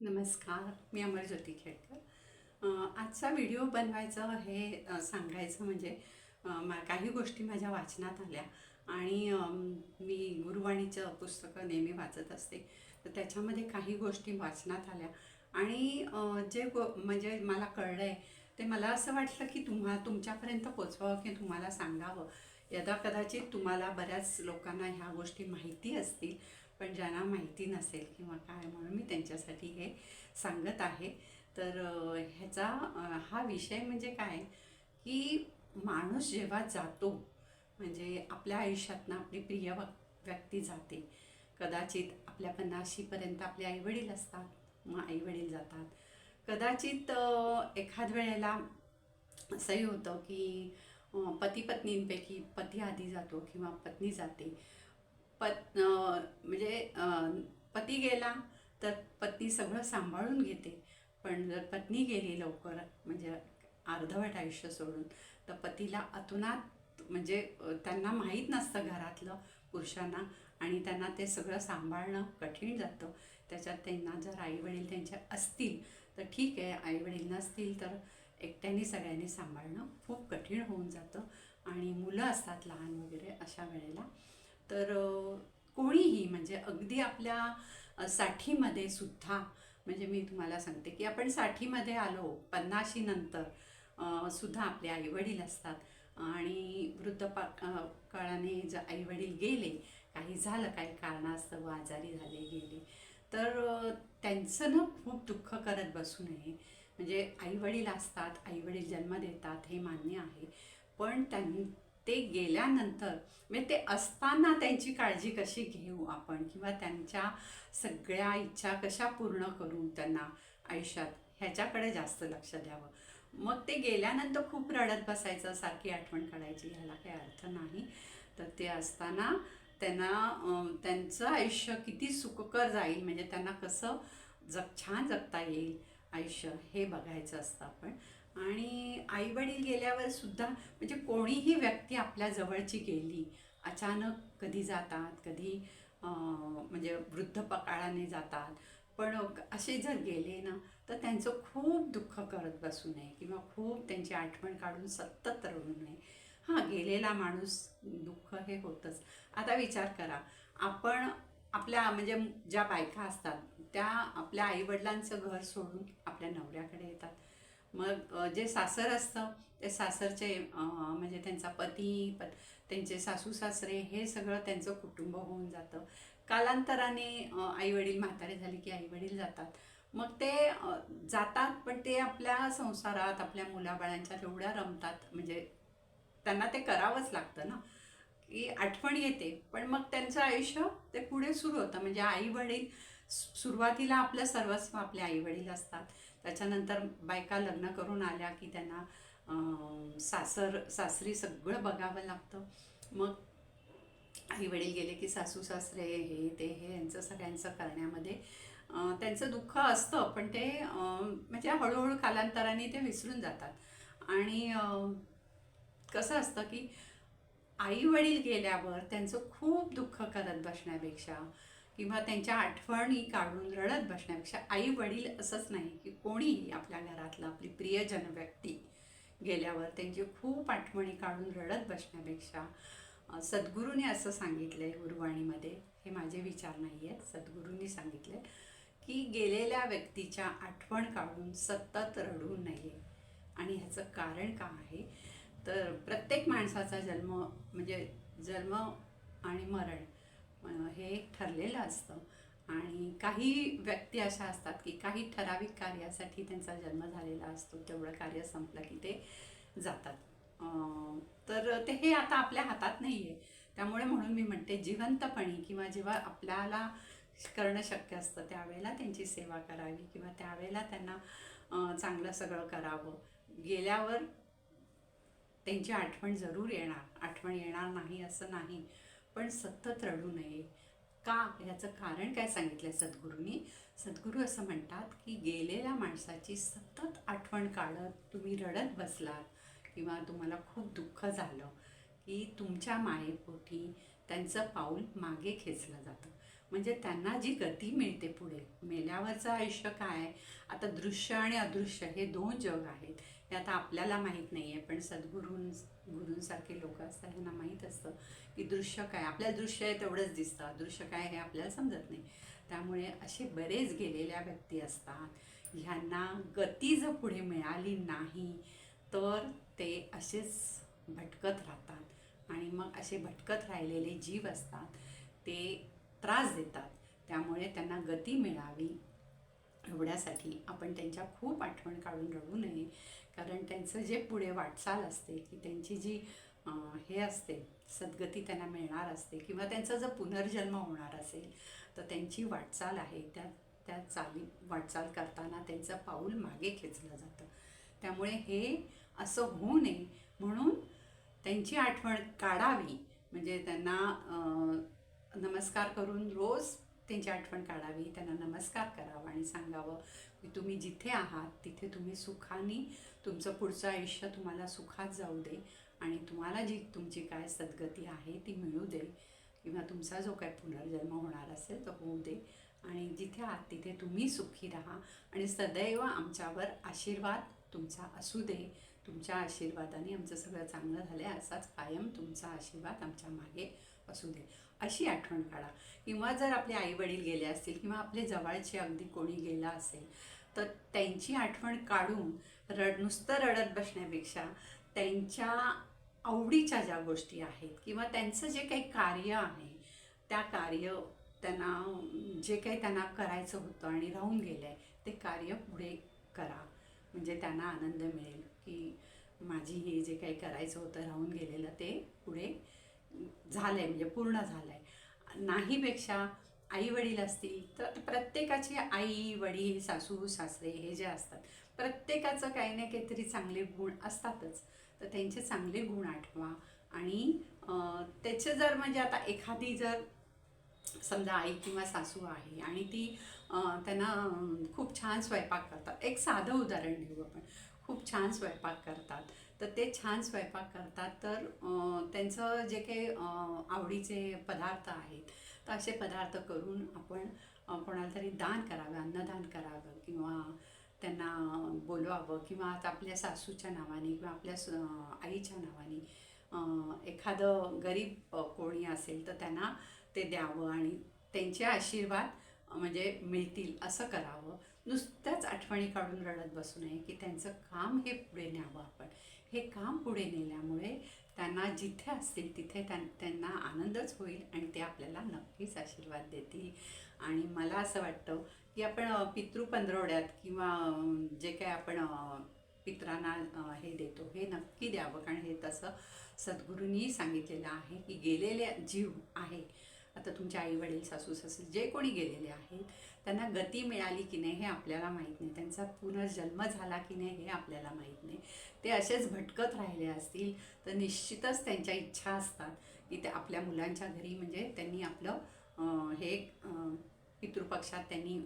नमस्कार मी अमरज्योती खेडकर. आजचा व्हिडिओ बनवायचं हे सांगायचं म्हणजे मा काही गोष्टी माझ्या वाचनात आल्या आणि मी गुरुवाणीचं पुस्तकं नेहमी वाचत असते. तर त्याच्यामध्ये काही गोष्टी वाचनात आल्या आणि जे गो म्हणजे मला कळलं आहे ते मला असं वाटलं की तुम्हा तुमच्यापर्यंत पोचवावं की तुम्हाला सांगावं. यदा कदाचित तुम्हाला बऱ्याच लोकांना ह्या गोष्टी माहिती असतील पण ज्यांना माहिती नसेल किंवा काय म्हणून मी त्यांच्यासाठी हे सांगत आहे. तर ह्याचा हा विषय म्हणजे काय? की माणूस जेव्हा जातो म्हणजे आपल्या आयुष्यातनं आपली प्रिय व्यक्ती जाते. कदाचित आपल्या पन्नाशीपर्यंत आपले आईवडील असतात मग आईवडील जातात. कदाचित एखाद वेळेला असंही होतं की पती पत्नींपैकी पती आधी जातो किंवा पत्नी जाते. पत म्हणजे पती गेला तर पत्नी सगळं सांभाळून घेते. पण जर पत्नी गेली लवकर म्हणजे अर्धवट आयुष्य सोडून तर पतीला अतुनात म्हणजे त्यांना माहीत नसतं घरातलं पुरुषांना आणि त्यांना ते सगळं सांभाळणं कठीण जातं. त्याच्यात त्यांना जर आईवडील त्यांचे असतील तर ठीक आहे आईवडील नसतील तर एकट्याने सगळ्यांनी सांभाळणं खूप कठीण होऊन जातं. आणि मुलं असतात लहान वगैरे अशा वेळेला. तर कोणीही म्हणजे अगदी आपल्या साठीमध्ये सुद्धा म्हणजे मी तुम्हाला सांगते की आपण साठीमध्ये आलो पन्नाशी नंतर सुद्धा आपले आईवडील असतात. आणि वृद्ध पा काळाने जर आईवडील गेले काही झालं काही कारणास्तव आजारी झाले गेले. तर त्यांचं ना खूप दुःख करत बसू नये. म्हणजे आईवडील असतात आईवडील जन्म देतात हे मान्य आहे. पण त्यां ते गेल्यानंतर म्हणजे ते असताना त्यांची काळजी कशी घेऊ आपण किंवा त्यांच्या सगळ्या इच्छा कशा पूर्ण करू त्यांना आयुष्यात? ह्याच्याकडे जास्त लक्ष द्यावं. मग ते गेल्यानंतर खूप रडत बसायचं सारखी आठवण काढायची ह्याला काही अर्थ नाही. तर ते असताना त्यांना त्यांचं आयुष्य किती सुखकर जाईल म्हणजे त्यांना कसं जग छान जगता येईल आयुष्य हे बघायचं असतं आपण. आणि आईवडील गेल्यावर सुद्धा म्हणजे कोणीही व्यक्ती आपल्या जवळची गेली अचानक कधी जातात कधी म्हणजे वृद्ध पकाळाने जातात पण असे जर गेले ना तर त्यांचं खूप दुःख करत बसू नये किंवा खूप त्यांची आठवण काढून सतत रडू नये. हां गेलेला माणूस दुःख हे होतंच. आता विचार करा आपण आपल्या म्हणजे ज्या बायका असतात त्या आपल्या आईवडिलांचं घर सोडून आपल्या नवऱ्याकडे येतात. मग जे सासर असतं ते सासरचे म्हणजे त्यांचा पती पत त्यांचे सासू सासरे हे सगळं त्यांचं कुटुंब होऊन जातं. कालांतराने आईवडील म्हातारे झाले की आईवडील जातात. मग ते जातात पण ते आपल्या संसारात आपल्या मुलाबाळांच्या एवढ्या रमतात म्हणजे त्यांना ते करावंच लागतं ना की आठवण येते. पण मग त्यांचं आयुष्य ते पुढे सुरू होतं. म्हणजे आई वडील सुरुवातीला आपलं सर्वस्व आपले आई वडील असतात. त्याच्यानंतर बायका लग्न करून आल्या की त्यांना सासर सासरी सगळं बघावं लागतं. मग आई वडील गेले की सासू सासरे हे ते हे यांचं सगळ्यांचं करण्यामध्ये त्यांचं दुःख असतं पण ते म्हणजे हळूहळू कालांतराने ते विसरून जातात. आणि कसं असतं की आई वडील गेल्यावर त्यांचं खूप दुःख करत बसण्यापेक्षा किंवा त्यांच्या आठवणी काढून रडत बसण्यापेक्षा आई वडील असंच नाही की कोणीही आपल्या घरातलं आपली प्रियजन व्यक्ती गेल्यावर त्यांची खूप आठवणी काढून रडत बसण्यापेक्षा सद्गुरूने असं सांगितलं आहे गुरुवाणीमध्ये हे माझे विचार नाही आहेत सद्गुरूंनी सांगितले की गेलेल्या व्यक्तीच्या आठवण काढून सतत रडू नये. आणि ह्याचं कारण का आहे? तर प्रत्येक माणसाचा जन्म म्हणजे जन्म आणि मरण हे एक ठरलेलं असतं. आणि काही व्यक्ती अशा असतात की काही ठराविक कार्यासाठी त्यांचा जन्म झालेला असतो तेवढं कार्य संपलं की ते जातात. तर ते हे आता आपल्या हातात नाही आहे त्यामुळे म्हणून मी म्हणते जिवंतपणी किंवा जेव्हा आपल्याला करणं शक्य असतं त्यावेळेला त्यांची सेवा करावी किंवा त्यावेळेला त्यांना चांगलं सगळं करावं. गेल्यावर त्यांची आठवण जरूर येणार आठवण येणार नाही असं नाही. पण सतत रडू नये. का? याचं कारण काय सांगितलं सद्गुरूंनी? सद्गुरू असं म्हणतात की गेलेल्या माणसाची सतत आठवण काढत तुम्ही रडत बसलात किंवा तुम्हाला खूप दुःख झालं की तुमच्या मायेपोटी त्यांचं पाऊल मागे खेचलं जातं. म्हणजे त्यांना जी गती मिळते पुढे मेल्यावरचं आयुष्य काय? आता दृश्य आणि अदृश्य हे दोन जग आहेत. हे आता आपल्याला माहीत नाही आहे पण सद्गुरूं गुरूंसारखे लोक असतात ह्यांना माहीत असतं की दृश्य काय? आपल्याला दृश्य आहे तेवढंच दिसतं. अदृश्य काय हे आपल्याला समजत नाही. त्यामुळे असे बरेच गेलेल्या व्यक्ती असतात ह्यांना गती जर पुढे मिळाली नाही तर ते असेच भटकत राहतात. आणि मग असे भटकत राहिलेले जीव असतात ते त्रास देतात. त्यामुळे त्यांना गती मिळावी एवढ्यासाठी आपण त्यांच्या खूप आठवण काढून रडू नये. कारण त्यांचं जे पुढे वाटचाल असते की त्यांची जी हे असते सद्गती त्यांना मिळणार असते किंवा त्यांचा जर पुनर्जन्म होणार असेल तर त्यांची वाटचाल आहे. त्या त्या चाली वाटचाल करताना त्यांचं पाऊल मागे खेचलं जातं. त्यामुळे हे असं होऊ नये म्हणून त्यांची आठवण काढावी. म्हणजे त्यांना नमस्कार करून रोज त्यांची आठवण काढावी त्यांना नमस्कार करावा आणि सांगावं की तुम्ही जिथे आहात तिथे तुम्ही सुखाने तुमचं पुढचं आयुष्य तुम्हाला सुखात जाऊ दे आणि तुम्हाला जी तुमची काय सद्गती आहे ती मिळू दे किंवा तुमचा जो काय पुनर्जन्म होणार असेल तो होऊ दे आणि जिथे आहात तिथे तुम्ही सुखी राहा आणि सदैव आमच्यावर आशीर्वाद तुमचा असू दे. तुमच्या आशीर्वादाने आमचं सगळं चांगलं झालं आहे असाच कायम तुमचा आशीर्वाद आमच्या मागे असू दे. अशी आठवण काढा. किंवा जर आपले आई वडील गेले असतील किंवा आपले जवळचे अगदी कोणी गेला असेल तर त्यांची आठवण काढून रड नुसतं रडत बसण्यापेक्षा त्यांच्या आवडीच्या ज्या गोष्टी आहेत किंवा त्यांचं जे काही कार्य आहे त्या कार्य त्यांना जे काही त्यांना करायचं होतं आणि राहून गेलं आहे ते कार्य पुढे करा. म्हणजे त्यांना आनंद मिळेल की माझी हे जे काही करायचं होतं राहून गेलेलं ते पुढे झालं आहे म्हणजे पूर्ण झालं आहे नाहीपेक्षा आई वडील असतील तर प्रत्येकाची आई वडील सासू सासरे हे जे असतात प्रत्येकाचं काही ना काहीतरी चांगले गुण असतातच. तर त्यांचे चांगले गुण आठवा आणि त्याचे जर म्हणजे आता एखादी जर समजा आई किंवा सासू आहे आणि ती त्यांना खूप छान स्वयंपाक करतात. एक साधं उदाहरण घेऊ आपण. खूप छान स्वयंपाक करतात. तर ते छान स्वयंपाक करतात. तर त्यांचं जे काही आवडीचे पदार्थ आहेत तर असे पदार्थ करून आपण कोणाला तरी दान करावं अन्नदान करावं किंवा त्यांना बोलवावं किंवा आता आपल्या सासूच्या नावाने किंवा आपल्या आईच्या नावाने एखादं गरीब कोणी असेल तर त्यांना ते द्यावं आणि त्यांचे आशीर्वाद म्हणजे मिळतील असं करावं. नुसत्याच आठवणी काढून रडत बसू नये की त्यांचं काम हे पुढे न्यावं आपण. हे काम पुढे नेल्यामुळे त्यांना जिथे असतील तिथे त्यां त्यांना आनंदच होईल आणि ते आपल्याला नक्कीच आशीर्वाद देतील. आणि मला असं वाटतं की आपण पितृ पंधरवड्यात किंवा जे काय आपण पित्रांना हे देतो हे नक्की द्यावं. कारण हे तसं सद्गुरूंनी सांगितलेलं आहे की गेलेले जीव आहे. आता तुमचे आई वडील सासू सासू जे कोणी गेलेले आहेत त्यांना गती मिळाली की नाही हे आपल्याला माहीत नाही. त्यांचा पुनर्जन्म झाला की नाही हे आपल्याला माहीत नाही. ते असेच भटकत राहिले असतील तर निश्चितच त्यांच्या इच्छा असतात की ते आपल्या मुलांच्या घरी म्हणजे त्यांनी आपलं हे पितृपक्षात त्यांनी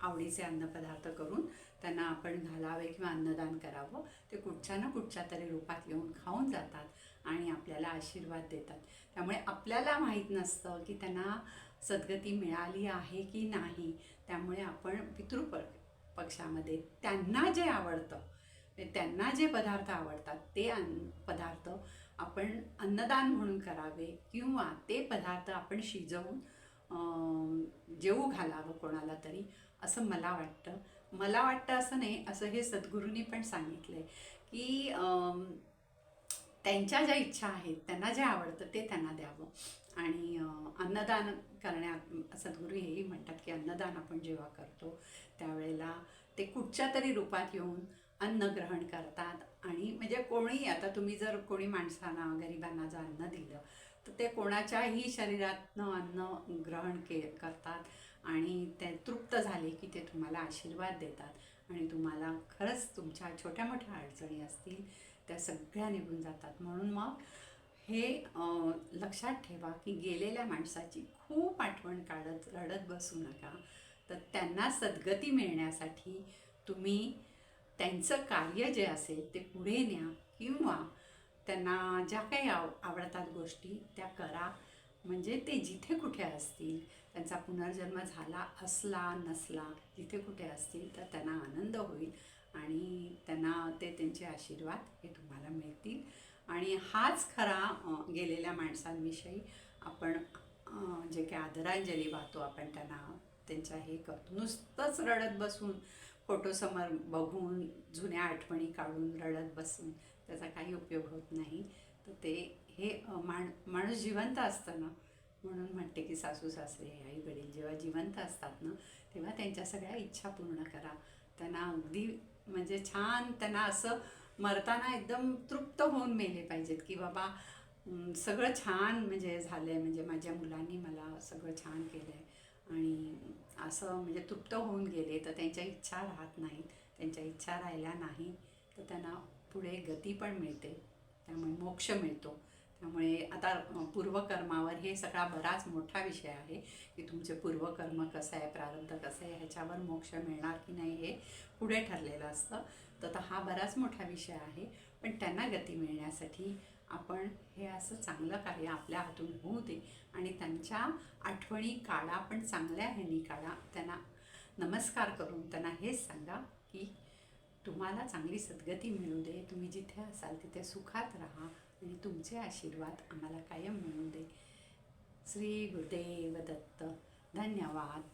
आवडीचे अन्नपदार्थ करून त्यांना आपण घालावे किंवा अन्नदान करावं. ते कुठच्या ना कुठच्या तरी रूपात येऊन खाऊन जातात आणि आपल्याला आशीर्वाद देतात. त्यामुळे आपल्याला माहीत नसतं की त्यांना सद्गती मिळाली आहे की नाही त्यामुळे आपण पितृप पक्षामध्ये त्यांना जे आवडतं त्यांना जे पदार्थ आवडतात ते अन्न पदार्थ आपण अन्नदान म्हणून करावे किंवा ते पदार्थ आपण शिजवून जेवू घालावं कोणाला तरी असं मला वाटतं. मला वाटतं असं नाही असं हे सद्गुरूंनी पण सांगितलं आहे की त्यांच्या ज्या इच्छा आहेत त्यांना जे आवडतं ते त्यांना द्यावं. आणि अन्नदान करण्यात सद्गुरू हेही म्हणतात की अन्नदान आपण जेव्हा करतो त्यावेळेला ते कुठच्या तरी रूपात येऊन अन्न ग्रहण करतात. आणि म्हणजे कोणी आता तुम्ही जर कोणी माणसांना गरिबांना जर अन्न दिलं तर ते कोणाच्याही शरीरातनं अन्न ग्रहण के करतात आणि ते तृप्त झाले की ते तुम्हाला आशीर्वाद देतात. आणि तुम्हाला खरंच तुमच्या छोट्या मोठ्या अडचणी असतील त्या सगळ्या निघून जातात. म्हणून मग हे लक्षात ठेवा की गेलेल्या माणसाची खूप आठवण काढत रडत बसू नका. तर त्यांना सद्गती मिळण्यासाठी तुम्ही त्यांचं कार्य जे असेल ते पुढे न्या किंवा त्यांना ज्या काही आव आवडतात गोष्टी त्या करा. म्हणजे ते जिथे कुठे असतील त्यांचा पुनर्जन्म झाला असला नसला जिथे कुठे असतील तर त्यांना आनंद होईल. आणि त्यांना ते त्यांचे आशीर्वाद हे तुम्हाला मिळतील. आणि हाच खरा गेलेल्या माणसांविषयी आपण जे काही आदरांजली वाहतो आपण त्यांना त्यांच्या हे करतो. नुसतंच रडत बसून फोटोसमोर बघून जुन्या आठवणी काढून रडत बसून त्याचा काही उपयोग होत नाही. तर ते हे माण माणूस जिवंत असतं ना म्हणून म्हणते की सासू सासरे आई वडील जेव्हा जिवंत असतात ना तेव्हा त्यांच्या सगळ्या इच्छा पूर्ण करा. त्यांना अगदी म्हणजे छान त्यांना असं मरताना एकदम तृप्त होऊन मेले पाहिजेत की बाबा सगळं छान म्हणजे झालं आहे म्हणजे माझ्या मुलांनी मला सगळं छान केलं आहे आणि असं म्हणजे तृप्त होऊन गेले तर त्यांच्या इच्छा राहत नाहीत त्यांच्या इच्छा राहिल्या नाही तर त्यांना पुढे गती पण मिळते. त्यामुळे मोक्ष मिळतो. त्यामुळे आता पूर्वकर्मावर हे सगळा बराच मोठा विषय आहे की तुमचे पूर्वकर्म कसं आहे प्रारब्ध कसं आहे ह्याच्यावर मोक्ष मिळणार की नाही हे पुढे ठरलेलं असतं. तर आता हा बराच मोठा विषय आहे. पण त्यांना गती मिळण्यासाठी आपण हे असं चांगलं कार्य आपल्या हातून होऊ दे आणि त्यांच्या आठवणी काढा पण चांगल्या ह्यानी काढा. त्यांना नमस्कार करून त्यांना हेच सांगा की तुम्हाला चांगली सद्गती मिळू दे. तुम्ही जिथे असाल तिथे सुखात राहा. आणि तुमचे आशीर्वाद आम्हाला कायम मिळू दे. श्री गुरुदेव दत्त धन्यवाद.